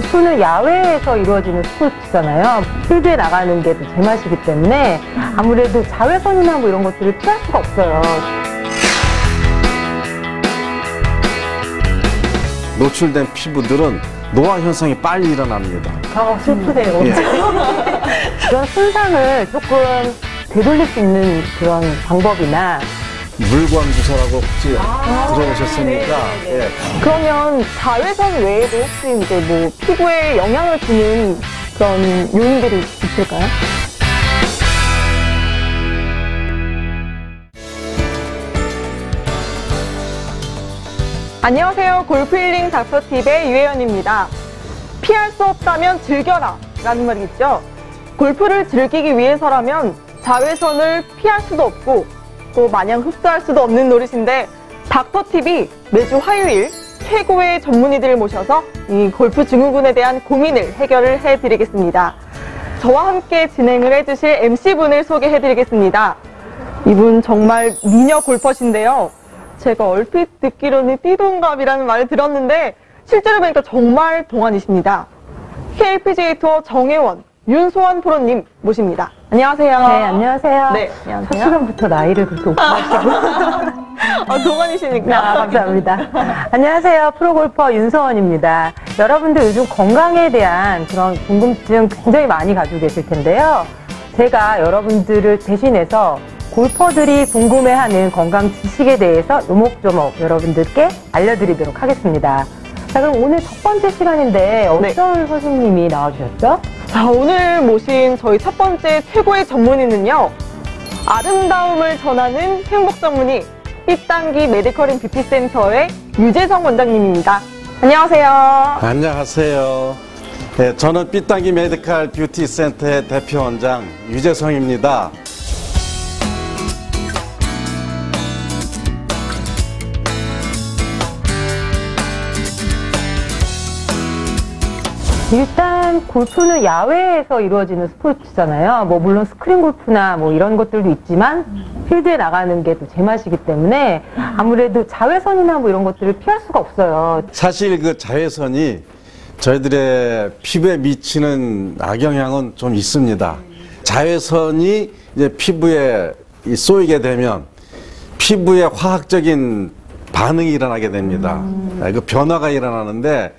골프는 야외에서 이루어지는 스포츠잖아요. 필드에 나가는 게또 제맛이기 때문에 아무래도 자외선이나 뭐 이런 것들을 피할 수가 없어요. 노출된 피부들은 노화 현상이 빨리 일어납니다. 아, 슬프네요. 그런 손상을 조금 되돌릴 수 있는 그런 방법이나 물광 주사라고 혹시 들어보셨습니까? 예. 그러면 자외선 외에도 혹시 이제 뭐 피부에 영향을 주는 그런 요인들이 있을까요? 안녕하세요. 골프힐링 닥터팁의 유혜연입니다. 피할 수 없다면 즐겨라 라는 말이 있죠. 골프를 즐기기 위해서라면 자외선을 피할 수도 없고 또 마냥 흡수할 수도 없는 노릇인데 닥터팁이 매주 화요일 최고의 전문의들을 모셔서 이 골프 증후군에 대한 고민을 해결을 해드리겠습니다. 저와 함께 진행을 해주실 MC분을 소개해드리겠습니다. 이분 정말 미녀 골퍼신데요. 제가 얼핏 듣기로는 띠동갑이라는 말을 들었는데 실제로 보니까 정말 동안이십니다. KLPGA 투어 정혜원, 윤소환 프로님 모십니다. 안녕하세요. 네, 안녕하세요. 네, 첫 안녕하세요. 시간부터 나이를 그렇게 오픈하시고. 아, 동안이시니까. 아, 감사합니다. 안녕하세요. 프로골퍼 윤서원입니다. 여러분들 요즘 건강에 대한 그런 궁금증 굉장히 많이 가지고 계실 텐데요. 제가 여러분들을 대신해서 골퍼들이 궁금해하는 건강 지식에 대해서 요목조목 여러분들께 알려드리도록 하겠습니다. 자, 그럼 오늘 첫 번째 시간인데 어떤 선생님이 나와주셨죠? 자, 오늘 모신 저희 첫 번째 최고의 전문의는요. 아름다움을 전하는 행복 전문의 삐땅기 메디컬인 뷰티 센터의 유재성 원장님입니다. 안녕하세요. 안녕하세요. 네, 저는 삐땅기 메디칼 뷰티 센터의 대표 원장 유재성입니다. 일단 골프는 야외에서 이루어지는 스포츠잖아요. 뭐 물론 스크린 골프나 뭐 이런 것들도 있지만 필드에 나가는 게 또 제맛이기 때문에 아무래도 자외선이나 뭐 이런 것들을 피할 수가 없어요. 사실 그 자외선이 저희들의 피부에 미치는 악영향은 좀 있습니다. 자외선이 이제 피부에 이 쏘이게 되면 피부에 화학적인 반응이 일어나게 됩니다. 아, 그 변화가 일어나는데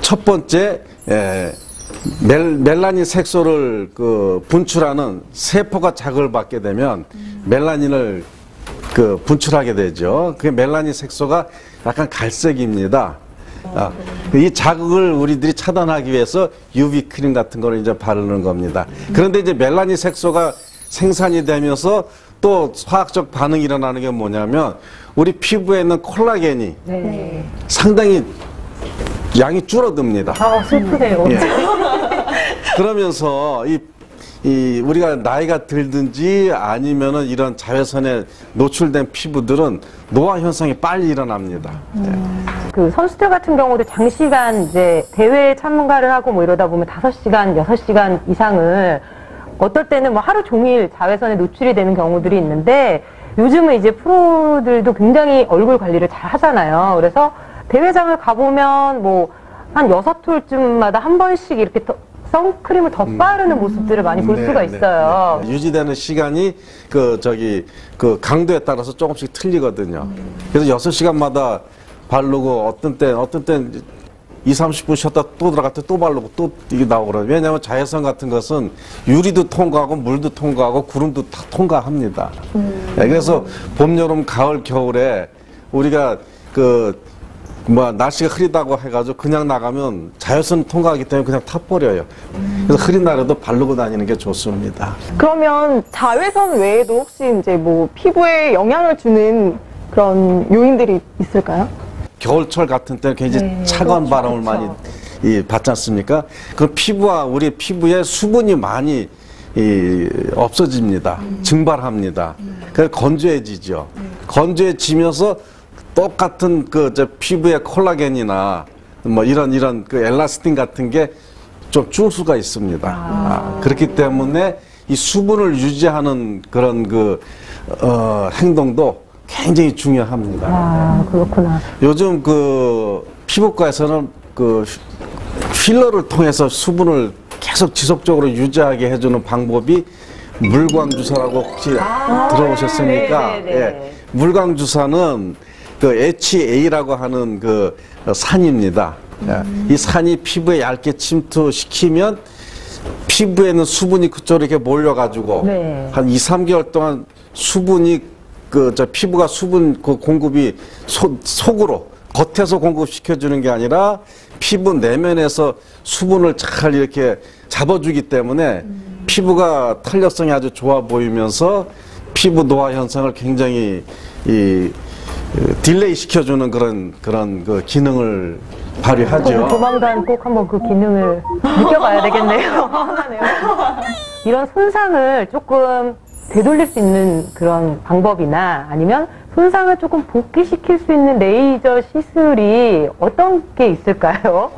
첫 번째 에, 멜, 멜라닌 색소를 그 분출하는 세포가 자극을 받게 되면 멜라닌을 그 분출하게 되죠. 그 멜라닌 색소가 약간 갈색입니다. 아, 이 자극을 우리들이 차단하기 위해서 UV 크림 같은 거를 이제 바르는 겁니다. 그런데 이제 멜라닌 색소가 생산이 되면서 또 화학적 반응이 일어나는 게 뭐냐면 우리 피부에 있는 콜라겐이 상당히 양이 줄어듭니다. 아, 슬프네요. 예. 그러면서 이, 이 우리가 나이가 들든지 아니면은 이런 자외선에 노출된 피부들은 노화 현상이 빨리 일어납니다. 그 선수들 같은 경우도 장시간 이제 대회에 참가를 하고 뭐 이러다 보면 5시간, 6시간 이상을 어떨 때는 뭐 하루 종일 자외선에 노출이 되는 경우들이 있는데 요즘은 이제 프로들도 굉장히 얼굴 관리를 잘 하잖아요. 그래서 대회장을 가보면 뭐 한 여섯 톨쯤마다 한 번씩 이렇게 더- 선크림을 덧바르는 모습들을 많이 볼 네, 수가 네, 있어요. 네. 유지되는 시간이 그 저기 그 강도에 따라서 조금씩 틀리거든요. 그래서 여섯 시간마다 바르고 어떤 때 어떤 때는 2, 30분 쉬었다 또 들어갔다 또 바르고 또 이게 나오거든요. 왜냐하면 자외선 같은 것은 유리도 통과하고 물도 통과하고 구름도 다 통과합니다. 네, 그래서 봄, 여름, 가을, 겨울에 우리가 그 뭐 날씨가 흐리다고 해가지고 그냥 나가면 자외선 통과하기 때문에 그냥 타버려요. 그래서 흐린 날에도 바르고 다니는 게 좋습니다. 그러면 자외선 외에도 혹시 이제 뭐 피부에 영향을 주는 그런 요인들이 있을까요? 겨울철 같은 때는 굉장히 네, 차가운 그렇죠, 바람을 그렇죠. 많이 이, 받지 않습니까? 그 피부와 우리 피부에 수분이 많이 이, 없어집니다. 음. 증발합니다. 그래서 건조해지죠. 건조해지면서 똑같은 그 저 피부의 콜라겐이나 뭐 이런 이런 그 엘라스틴 같은 게 좀 줄 수가 있습니다. 아, 그렇기 때문에 이 수분을 유지하는 그런 그 어, 행동도 굉장히 중요합니다. 아, 그렇구나. 요즘 그 피부과에서는 그 필러를 통해서 수분을 계속 지속적으로 유지하게 해주는 방법이 물광 주사라고 혹시 들어보셨습니까? 네, 네, 네. 예. 물광 주사는 그 HA라고 하는 그 산입니다. 예. 이 산이 피부에 얇게 침투시키면 피부에 있는 수분이 그쪽으로 이렇게 몰려가지고 네. 한 2, 3개월 동안 수분이 그 저 피부가 수분 그 공급이 소, 속으로 겉에서 공급시켜 주는 게 아니라 피부 내면에서 수분을 잘 이렇게 잡아주기 때문에 피부가 탄력성이 아주 좋아 보이면서 피부 노화 현상을 굉장히 이 그, 딜레이 시켜주는 그런 그런 그 기능을 발휘하죠. 조만간 꼭 한번 그 기능을 느껴봐야 되겠네요. 이런 손상을 조금 되돌릴 수 있는 그런 방법이나 아니면 손상을 조금 복귀시킬 수 있는 레이저 시술이 어떤 게 있을까요?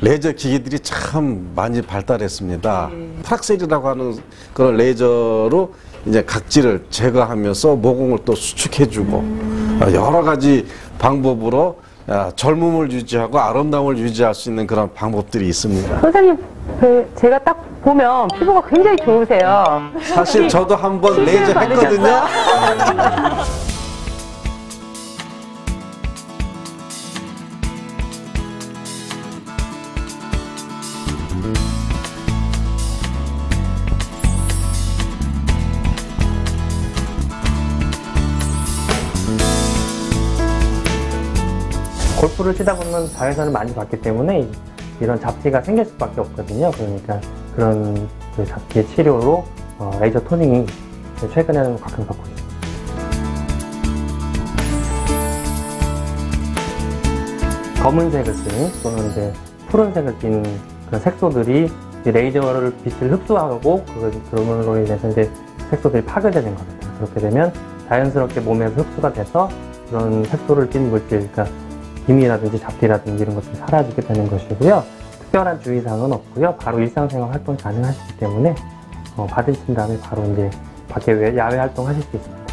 레이저 기기들이 참 많이 발달했습니다. 프락셀이라고 하는 그런 레이저로 이제 각질을 제거하면서 모공을 또 수축해주고 어, 여러 가지 방법으로 아, 젊음을 유지하고 아름다움을 유지할 수 있는 그런 방법들이 있습니다. 선생님, 그 제가 딱 보면 피부가 굉장히 좋으세요. 사실 저도 한번 레이저 했거든요. 골프를 치다 보면 자외선을 많이 받기 때문에 이런 잡티가 생길 수밖에 없거든요. 그러니까 그런 그 잡티의 치료로 어, 레이저 토닝이 최근에는 각광받고 있습니다. 검은색을 띤 또는 이제 푸른색을 띤 그런 색소들이 이 레이저를 빛을 흡수하고 그 그럼으로 인해서 이제 색소들이 파괴되는 겁니다. 그렇게 되면 자연스럽게 몸에서 흡수가 돼서 그런 색소를 띤 물질, 그러니까 기미라든지 잡티라든지 이런 것들이 사라지게 되는 것이고요. 특별한 주의사항은 없고요. 바로 일상생활 활동이 가능하시기 때문에 어, 받으신 다음에 바로 이제 밖에 외- 야외 활동 하실 수 있습니다.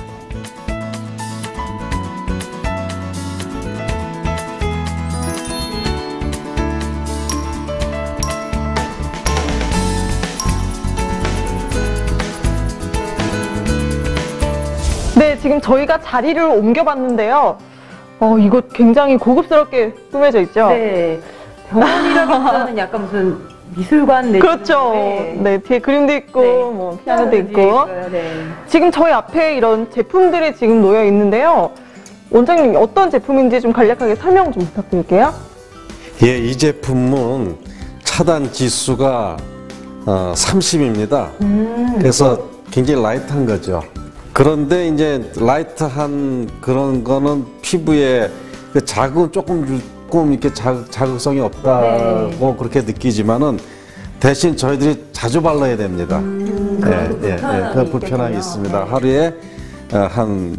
네, 지금 저희가 자리를 옮겨봤는데요. 어, 이거 굉장히 고급스럽게 꾸며져 있죠? 네. 병원이라기보다는 약간 무슨 미술관 내지는 그렇죠. 네. 네, 뒤에 그림도 있고, 네. 뭐, 피아노도 있고. 네. 지금 저희 앞에 이런 제품들이 지금 놓여 있는데요. 원장님, 어떤 제품인지 좀 간략하게 설명 좀 부탁드릴게요. 예, 이 제품은 차단 지수가 어, 30입니다. 그래서 굉장히 라이트한 거죠. 그런데 이제 라이트한 그런 거는 피부에 그 자극 조금 조금 이렇게 자극, 자극성이 없다고 그렇게 느끼지만은 대신 저희들이 자주 발라야 됩니다. 예, 예, 예. 그 불편함이 있습니다. 하루에 어, 한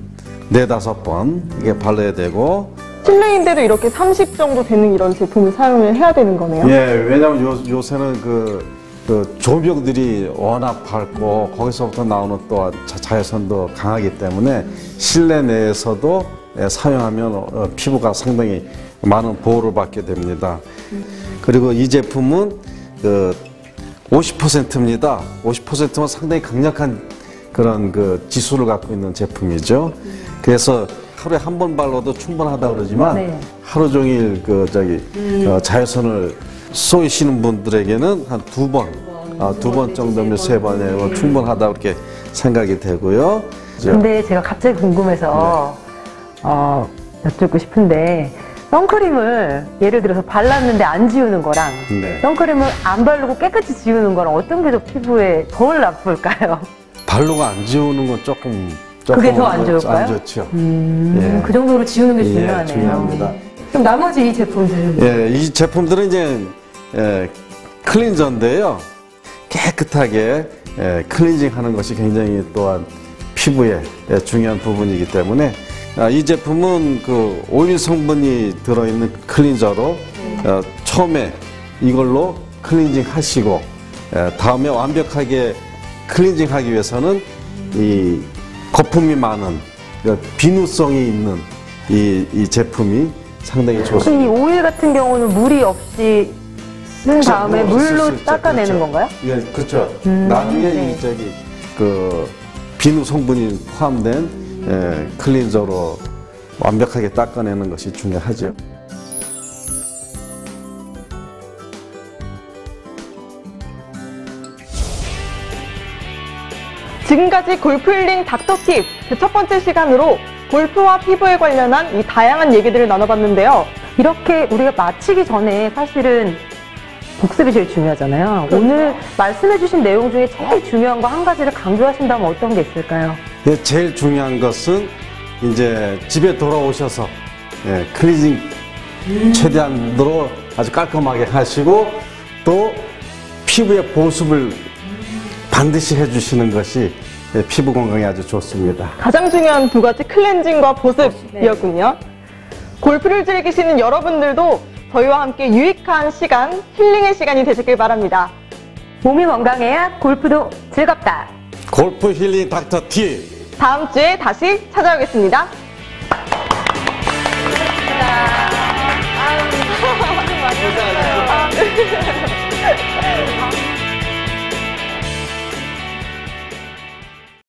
네다섯 번 이게 발라야 되고 실내인데도 이렇게 30 정도 되는 이런 제품을 사용을 해야 되는 거네요. 예, 왜냐면 요, 요새는 그, 그 조명들이 워낙 밝고 거기서부터 나오는 또 자- 자외선도 강하기 때문에 실내 내에서도 예, 사용하면 어, 피부가 상당히 많은 보호를 받게 됩니다. 그리고 이 제품은 그 50%입니다. 50%면 상당히 강력한 그런 그 지수를 갖고 있는 제품이죠. 그래서 하루에 한 번 발라도 충분하다 그러지만 네. 하루 종일 그 저기 어, 자외선을 쏘이시는 분들에게는 한 두 번, 아, 두번 정도면 세 번이면 충분하다 그렇게 생각이 되고요. 근데 제가 갑자기 궁금해서 어, 여쭙고 싶은데 선크림을 예를 들어서 발랐는데 안 지우는 거랑 네. 선크림을 안 바르고 깨끗이 지우는 거랑 어떤 게 더 피부에 덜 나쁠까요? 발로가 안 지우는 건 조금 조금 그게 더 안 좋을까요? 안 좋죠. 음, 예. 그 정도로 지우는 게 예, 중요하네요. 중요합니다. 그럼 나머지 이 제품들은 예, 이 제품들은 이제 예, 클린저인데요. 깨끗하게 예, 클렌징하는 것이 굉장히 또한 피부에 예, 중요한 부분이기 때문에 아, 이 제품은 그 오일 성분이 들어있는 클린저로 어, 처음에 이걸로 클렌징 하시고 에, 다음에 완벽하게 클렌징 하기 위해서는 이 거품이 많은 그 비누성이 있는 이, 이 제품이 상당히 그럼 이 좋습니다. 오일 같은 경우는 물이 없이 쓴 다음에 뭐 물로. 닦아내는 그렇죠. 건가요? 예, 그렇죠. 음, 나중에 네. 이 저기 그 비누 성분이 포함된 예, 클린저로 완벽하게 닦아내는 것이 중요하죠. 지금까지 골프 힐링 닥터 팁 그 첫 번째 시간으로 골프와 피부에 관련한 이 다양한 얘기들을 나눠봤는데요. 이렇게 우리가 마치기 전에 사실은 복습이 제일 중요하잖아요. 그렇죠. 오늘 말씀해주신 내용 중에 제일 중요한 거 한 가지를 강조하신다면 어떤 게 있을까요? 예, 제일 중요한 것은 이제 집에 돌아오셔서 예, 클리징 최대한으로 아주 깔끔하게 하시고 또 피부의 보습을 반드시 해주시는 것이 예, 피부 건강에 아주 좋습니다. 가장 중요한 두 가지 클렌징과 보습이었군요. 골프를 즐기시는 여러분들도 저희와 함께 유익한 시간, 힐링의 시간이 되시길 바랍니다. 몸이 건강해야 골프도 즐겁다. 골프 힐링 닥터 T. 다음 주에 다시 찾아오겠습니다. 아,